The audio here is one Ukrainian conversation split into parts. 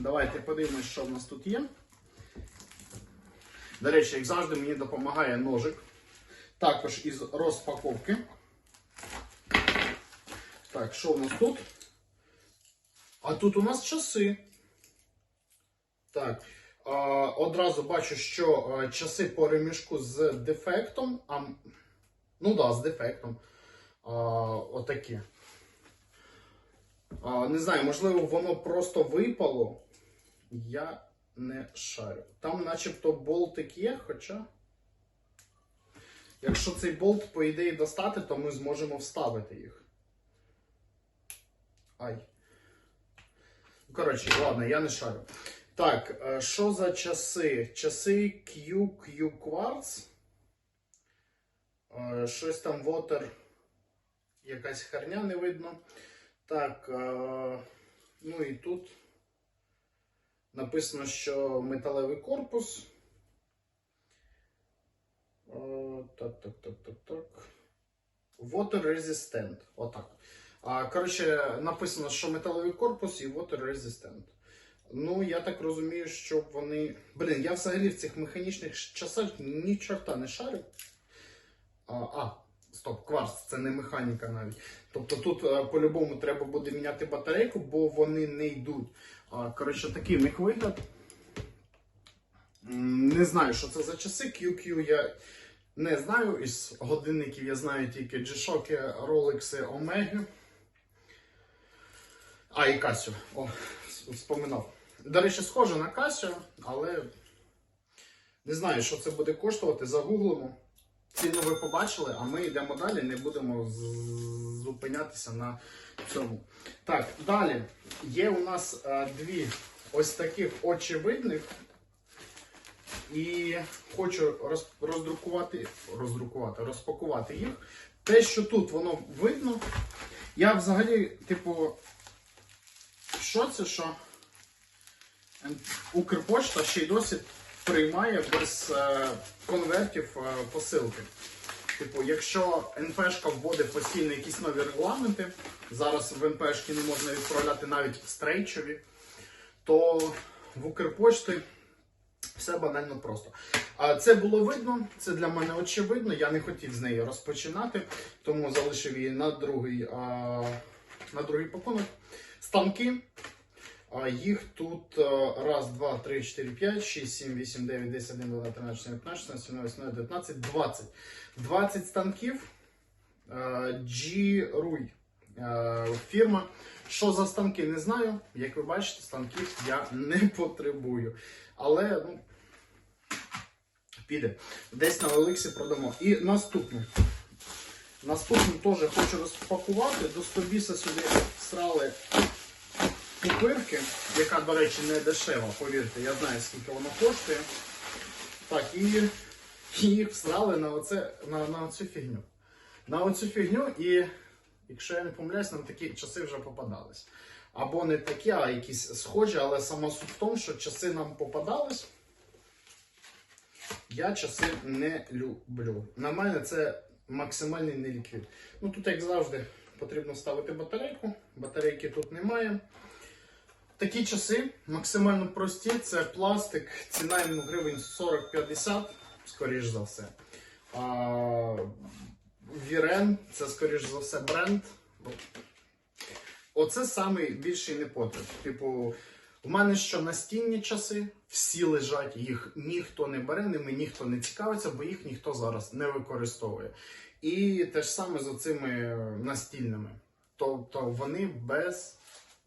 давайте подивимось, що в нас тут є. До речі, як завжди, мені допомагає ножик. Також із розпаковки. Так, що у нас тут? А тут у нас часи. Так. Одразу бачу, що часи по ремішку з дефектом. А, ну да, з дефектом. А, отакі. А, не знаю, можливо, воно просто випало. Я не шарю. Там начебто болтик є, хоча. Якщо цей болт, по ідеї, достати, то ми зможемо вставити їх. Ай. Ну, Коротше, ладно, я не шарю. Так, е, що за часи? Часи QQ Quartz. Е, Щось там Water. Якась херня не видно. Так, е, ну і тут написано, що металевий корпус. Е, Так, так, так, так, так. Water resistant. Отак. Коротше, написано, що металевий корпус і water resistant. Ну, я так розумію, що вони. Блін, я взагалі в цих механічних часах ні чорта не шарю. А, а стоп, кварц, це не механіка навіть. Тобто тут е, по-любому треба буде міняти батарейку, бо вони не йдуть. Коротше, такий в них вигляд. Не знаю, що це за часи. QQ я не знаю. Із годинників я знаю тільки G-Shock, Rolex, Omega. А, і Casio. О, вспоминав. До речі, схоже на Casio, але не знаю, що це буде коштувати. Загуглимо. Ціну ви побачили, а ми йдемо далі, не будемо зупинятися на цьому. Так, далі. Є у нас е, дві ось таких очевидних. І хочу роз, роздрукувати, роздрукувати, розпакувати їх. Те, що тут воно видно. Я взагалі, типу, що це, що Укрпошта ще й досі приймає без е, конвертів е, посилки. Типу, якщо НПшка вводить постійно якісь нові регламенти, зараз в НПшки не можна відправляти навіть стрейчові, то в Укрпошті все банально просто. Це було видно, це для мене очевидно. Я не хотів з неї розпочинати, тому залишив її на другий, на другий пакунок. Станки. Їх тут а, раз, два, три, чотири, п'ять, шість, сім, вісім, дев'ять, десять, один, два, тринадцять, чотирнадцять, п'ятнадцять, шістнадцять, сімнадцять, вісімнадцять, дев'ятнадцять, двадцять. 20 станків. G-Ruy фірма. Що за станки, не знаю. Як ви бачите, станків я не потребую. Але ну, піде. Десь на Олексі продамо. І наступну. Наступну теж хочу розпакувати. До Стобіса сюди всрали пупирки, яка, до речі, не дешева, повірте, я знаю, скільки вона коштує. Так, і їх всрали на, оце, на, на оцю фігню. На оцю фігню, і якщо я не помиляюсь, нам такі часи вже попадались. Або не такі, а якісь схожі, але сама суть в тому, що часи нам попадались. Я часи не люблю. На мене це максимальний неліквід. Ну тут, як завжди, потрібно ставити батарейку. Батарейки тут немає. Такі часи максимально прості. Це пластик, ціна йому гривень 40-50, скоріш за все. А, Вірен, це скоріш за все бренд. Оце самий більший непотріб. Типу, в мене що настінні часи, всі лежать, їх ніхто не бере, ними ніхто не цікавиться, бо їх ніхто зараз не використовує. І те ж саме з оцими настільними. Тобто вони без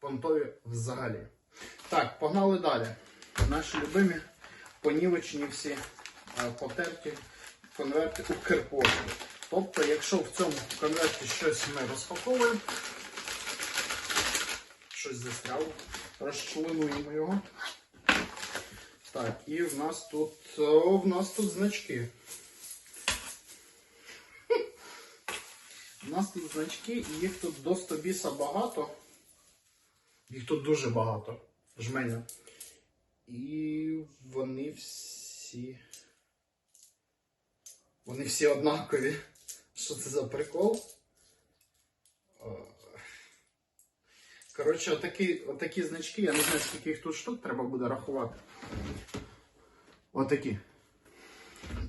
понтові взагалі. Так, погнали далі. Наші любимі понівечені всі е, потерті конверти Укрпошти. Тобто, якщо в цьому конверті щось ми розпаковуємо, щось застряло, розчленуємо його. Так, і в нас тут, о, в нас тут значки. У нас тут значки, і їх тут до 100 біса багато. Їх тут дуже багато. Жменя. І вони всі. Вони всі однакові. Що це за прикол? Е, Коротше, отакі, отакі значки, я не знаю, скільки їх тут штук треба буде рахувати. Отакі.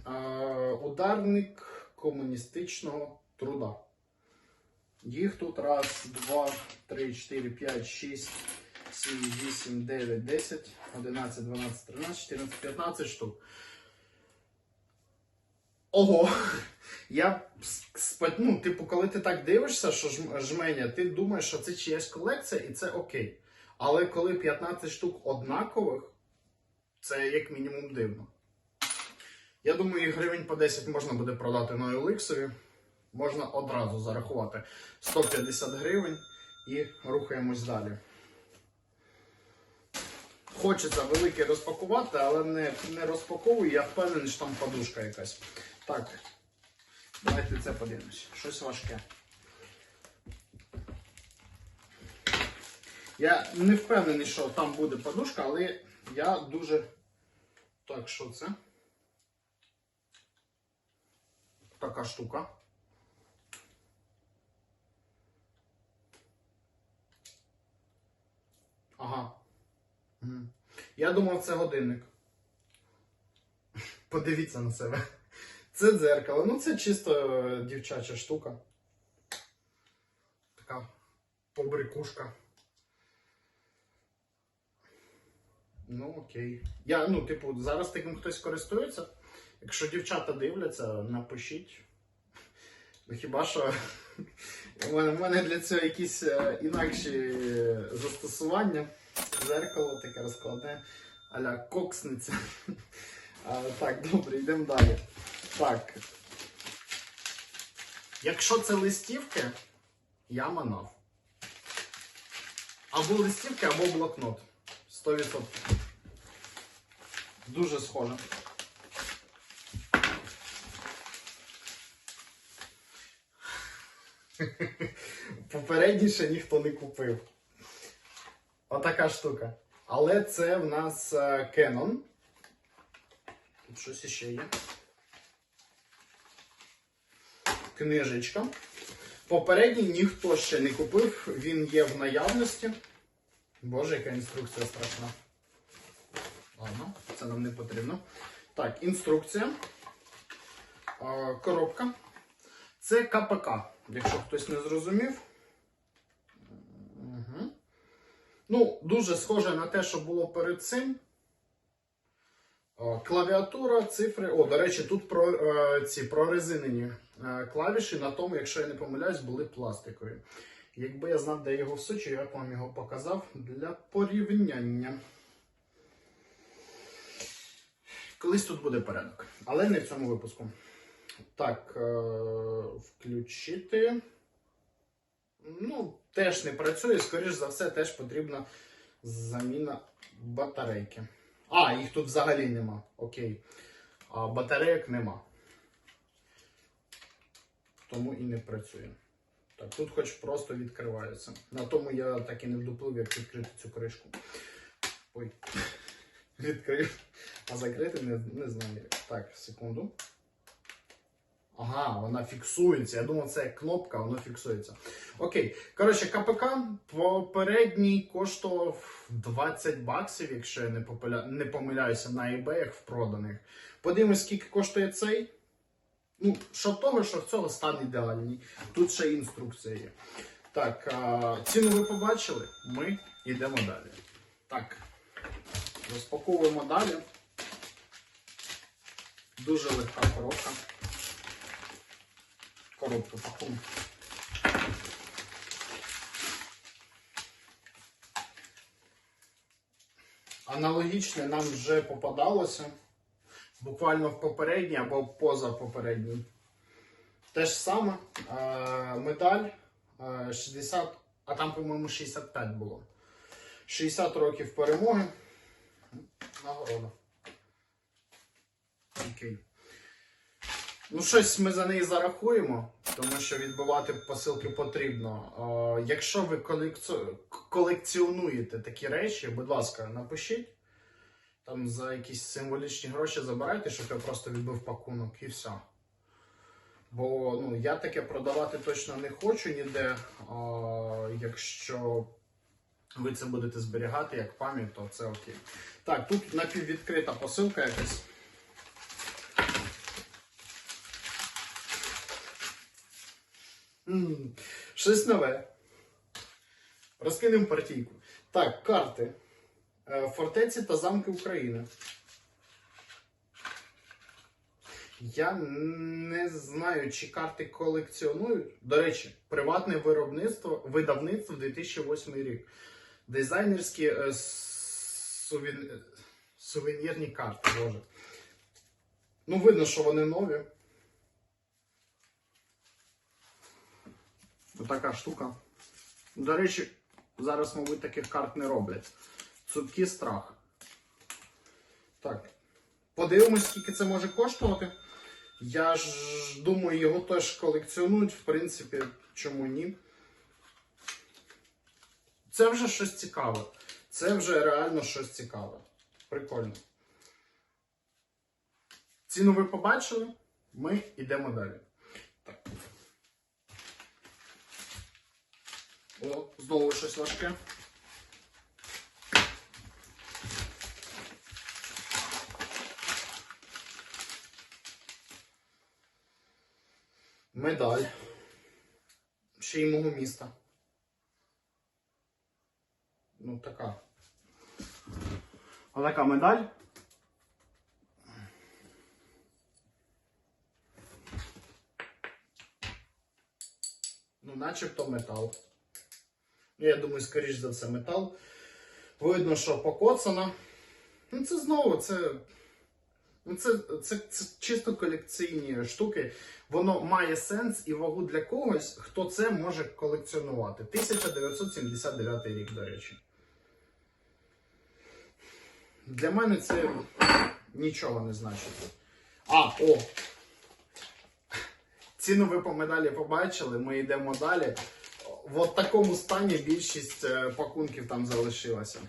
Е, ударник комуністичного труда. Їх тут раз, два, три, чотири, п'ять, шість, сім, вісім, дев'ять, десять, одинадцять, дванадцять, тринадцять, чотирнадцять, п'ятнадцять штук. Ого! Я ну, типу, коли ти так дивишся, що жменя, ти думаєш, що це чиясь колекція і це окей. Але коли 15 штук однакових, це як мінімум дивно. Я думаю, і гривень по 10 можна буде продати на OLX. Можна одразу зарахувати 150 гривень і рухаємось далі. Хочеться велике розпакувати, але не, не розпаковую, я впевнений, що там подушка якась. Так, давайте це подивимось. Щось важке. Я не впевнений, що там буде подушка, але я дуже. Так, що це? Така штука. Ага. Я думав, це годинник. Подивіться на себе. Це дзеркало. Ну, це чисто е, дівчача штука. Така побрикушка. Ну, окей. Я, ну, типу, зараз таким хтось користується. Якщо дівчата дивляться, напишіть. Ну, хіба що у мене, в мене для цього якісь е, інакші застосування. Зеркало таке розкладне, аля коксниця. А, так, добре, йдемо далі. Так. Якщо це листівки, я манав. Або листівки, або блокнот. 100%. Дуже схоже. Попередніше ніхто не купив. Отака штука. Але це в нас е, Canon. Тут щось іще є. Книжечка. Попередній ніхто ще не купив, він є в наявності. Боже, яка інструкція страшна. Ладно, це нам не потрібно. Так, інструкція. Е, Коробка. Це КПК, якщо хтось не зрозумів. Угу. Ну, дуже схоже на те, що було перед цим. Клавіатура, цифри. О, до речі, тут про, е, ці прорезинені е, клавіші на тому, якщо я не помиляюсь, були пластикові. Якби я знав, де його всучу, я б вам його показав для порівняння. Колись тут буде порядок, але не в цьому випуску. Так, е, включити. Ну, теж не працює, скоріш за все, теж потрібна заміна батарейки. А, їх тут взагалі нема. Окей. А батарейок нема. Тому і не працює. Так, тут хоч просто відкривається. На тому я так і не вдуплив, як відкрити цю кришку. Ой. Відкрив. А закрити не, не знаю. Так, секунду. Ага, вона фіксується. Я думав, це як кнопка, воно фіксується. Окей. Коротше, КПК попередній коштував 20 баксів, якщо я не, попиля... не помиляюся, на eBay в проданих. Подивимось, скільки коштує цей. Ну, що того, що в цього стан ідеальний. Тут ще інструкція є. Так, а, ціну ви побачили. Ми йдемо далі. Так, розпаковуємо далі. Дуже легка коробка. Коробка пакун. Аналогічне нам вже попадалося. Буквально в попередній або поза попередній. Те ж саме. Е, медаль е, 60, а там, по-моєму, 65 було. 60 років перемоги. Нагорода. Окей. Ну, щось ми за неї зарахуємо, тому що відбивати посилки потрібно. Е, якщо ви колекціонуєте такі речі, будь ласка, напишіть. Там за якісь символічні гроші забирайте, щоб я просто відбив пакунок і все. Бо ну, я таке продавати точно не хочу ніде. А, якщо ви це будете зберігати як пам'ять, то це окей. Так, тут напіввідкрита посилка якась. Щось нове. Розкинемо партійку. Так, карти. Е, Фортеці та замки України. Я не знаю, чи карти колекціонують. До речі, приватне виробництво, видавництво 2008 рік. Дизайнерські е, сувен... е, сувенірні карти, боже. Ну, видно, що вони нові. Отака штука. До речі, зараз, мабуть, таких карт не роблять. Цупкий страх. Так. Подивимось, скільки це може коштувати. Я ж думаю, його теж колекціонують, в принципі, чому ні. Це вже щось цікаве. Це вже реально щось цікаве. Прикольно. Ціну ви побачили. Ми йдемо далі. О, знову щось важке. Медаль. Ще й мого міста. Ну, така. А така медаль. Ну, начебто метал. Ну, Я думаю, скоріш за все, метал. Видно, що покоцана. Ну, це знову, це. Ну, це, це, це чисто колекційні штуки. Воно має сенс і вагу для когось, хто це може колекціонувати. 1979 рік, до речі. Для мене це нічого не значить. А, о! Ціну ви по медалі побачили, ми йдемо далі. В такому стані більшість е, пакунків там залишилася.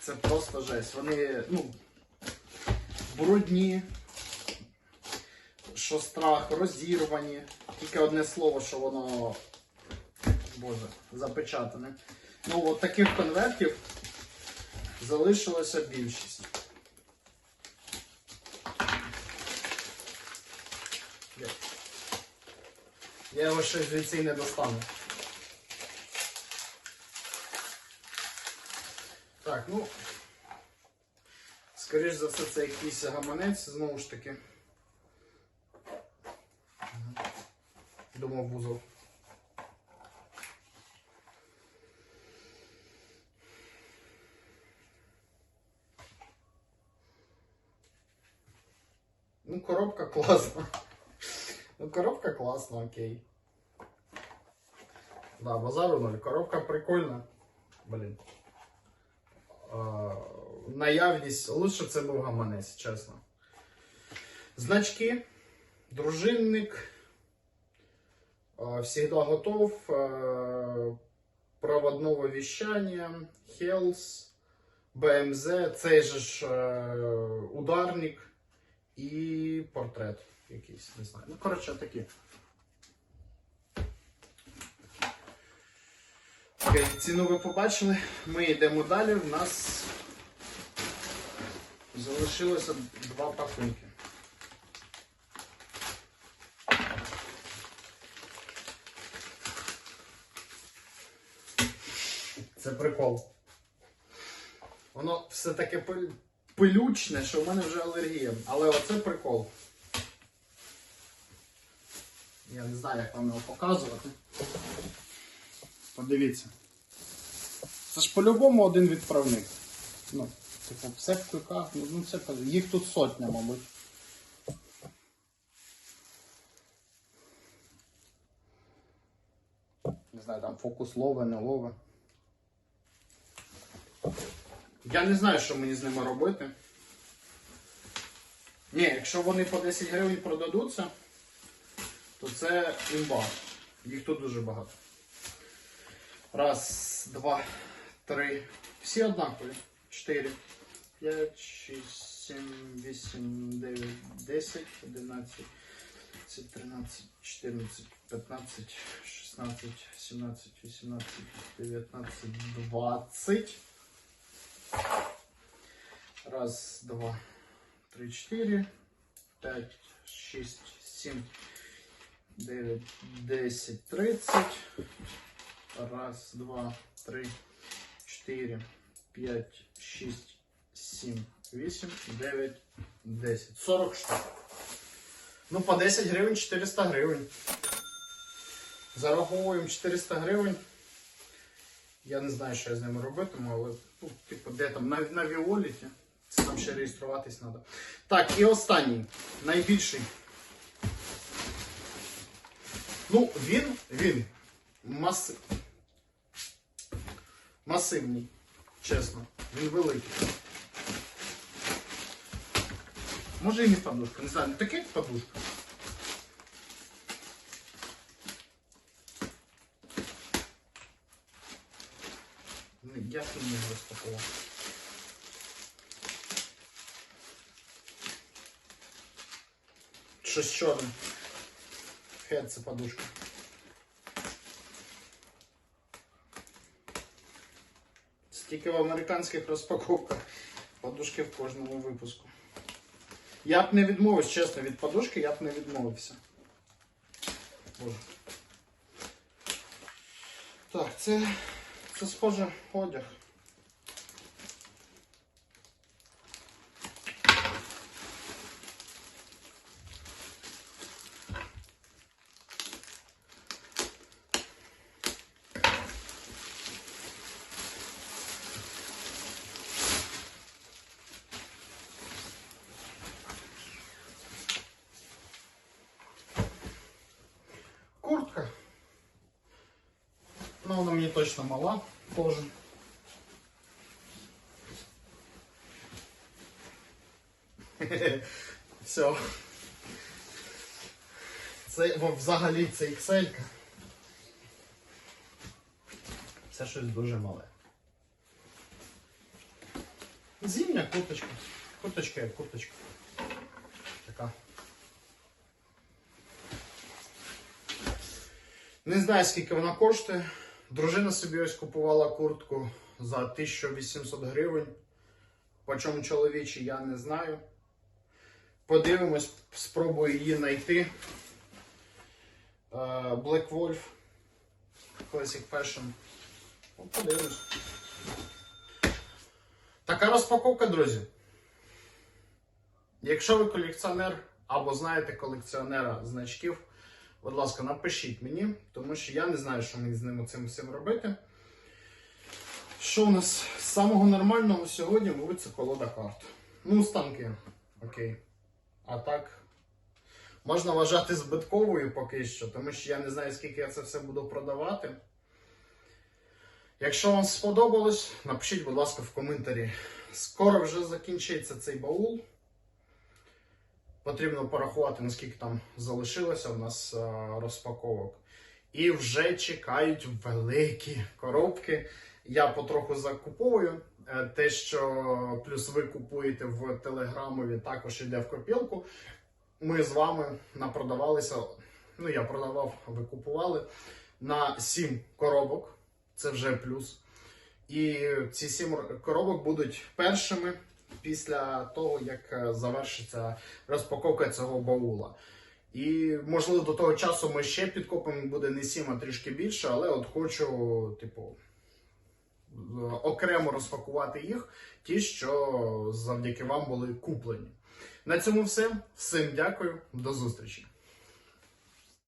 Це просто жесть. Вони, ну, брудні, що страх, розірвані. Тільки одне слово, що воно, боже, запечатане. Ну, от таких конвертів залишилося більшість. Я- його ще звідси не достану. Так, ну. Скоріш за все, це якийсь гаманець, знову ж таки. Думав вузол. Ну, коробка класна. Ну, коробка класна, окей. Да, базару ноль. Коробка прикольна. Блін. А, наявність. Лучше це був гаманець, чесно. Значки. Дружинник. А, Всегда готов. а, Проводного вещания. Хелс. БМЗ. Цей же ж е, ударник. І портрет якийсь, не знаю. Ну, коротше, такі. Окей, ціну ви побачили. Ми йдемо далі. У нас залишилося два пакунки. Це прикол. Воно все таке пилючне, що в мене вже алергія. Але оце прикол. Я не знаю, як вам його показувати. Подивіться. Це ж по-любому один відправник. Ну, типу, все в кликах, ну, ну це їх тут сотня, мабуть. Не знаю, там фокус лове, не лове. Я не знаю, що мені з ними робити. Ні, якщо вони по 10 гривень продадуться, то це імба. Їх тут дуже багато. Раз, два, три. Всі однакові. Чотири, п'ять, шість, сім, вісім, дев'ять, десять, одинадцять. 13, 14, 15, 16, 17, 18, 19, 20. Раз, два, три, чотири, п'ять, шість, сім, дев'ять, десять, тридцять. Раз, два, три, чотири, п'ять, шість, сім, вісім, дев'ять, десять. Сорок штук. Ну, по 10 гривень 400 гривень. Зараховуємо 400 гривень. Я не знаю, що я з ними робитиму, але ну, типу, де там на, на Віоліті. Це там ще реєструватись треба. Так, і останній, найбільший. Ну, він, він маси... масивний, чесно. Він великий. Може і не подушка, не знаю, не таке як подушка. Я тут не розпакував. Щось чорне. Хед це подушка. Стільки в американських розпаковках. Подушки в кожному випуску. Я б не відмовився, чесно, від подушки я б не відмовився. Боже. Так, це, це схоже одяг. Точно мала тоже. Все. Це во, взагалі це XL. Це щось дуже мале. Зимня курточка. Курточка як курточка. Така. Не знаю, скільки вона коштує. Дружина собі ось купувала куртку за 1800 гривень. По чому чоловічі, я не знаю. Подивимось, спробую її знайти. Е, Black Wolf Classic Fashion. Ну, Подивимось. Така розпаковка, друзі. Якщо ви колекціонер або знаєте колекціонера значків, будь ласка, напишіть мені, тому що я не знаю, що мені з ним цим всім робити. Що у нас з самого нормального сьогодні, це колода карт. Ну, станки. Окей. А так, можна вважати збитковою поки що, тому що я не знаю, скільки я це все буду продавати. Якщо вам сподобалось, напишіть, будь ласка, в коментарі. Скоро вже закінчиться цей баул. Потрібно порахувати, наскільки там залишилося у нас розпаковок. І вже чекають великі коробки. Я потроху закуповую. Е, Те, що плюс ви купуєте в Телеграмові, також йде в копілку. Ми з вами напродавалися. Ну, я продавав, ви купували на 7 коробок. Це вже плюс. І ці 7 коробок будуть першими після того, як е, завершиться розпаковка цього баула. І можливо до того часу ми ще підкопимо, буде не 7, а трішки більше, але от хочу, типу, окремо розпакувати їх, ті, що завдяки вам були куплені. На цьому все. Всім дякую, до зустрічі.